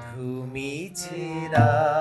বধু মিছেরা করুণা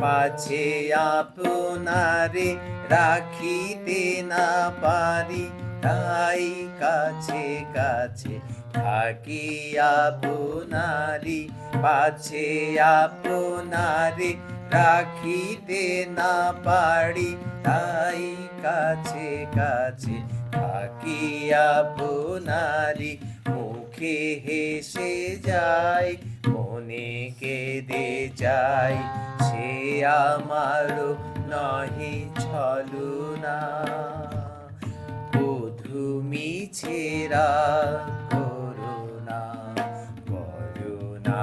পাছে আপনারে রাখিতে না পারি, তাই কাছে কাছে থাকি আপনারি পাছে আপনারে রাখিতে না পারি, তাই কাছে কাছে থাকি আপনারি মুখে হেসে যায় মনে কেঁদে যায় সে আমারও নহে ছলনা। বধু মিছেরা করুণা করুণা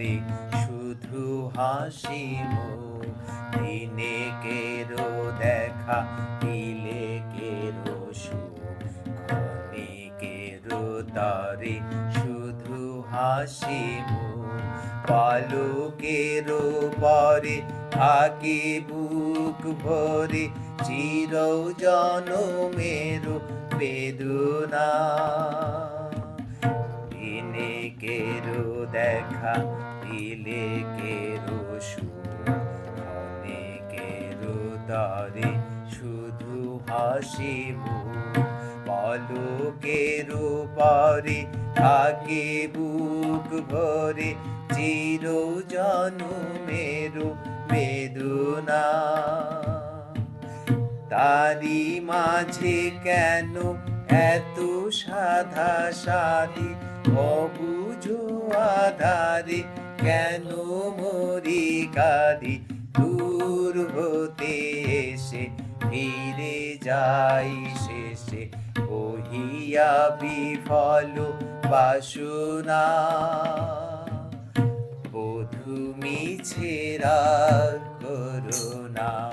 তরে শুধু হাসি দিনে কেরো দেখা, দিলে কেরো সুখনে কেরো তরে শুধু হাসি মুখ পালকেরও পরে থাকে বুক ভরে চির জনমেরও বেদনা। দিনে কেরো দেখা দিলে কেরো কেরো দরে শুধু হাসি মুখ পলকেরও পরে থাকে বুক ভরে চির জনমেরও বেদনা। তারি মাঝে কেন এত সাধা সাদি অবুঝো আধারে কেন মরি কাঁদি দূর হতে এসে ফিরে যাই শেষে। বহিয়া বিফল বাসনা। বধু মিছেরা করুণা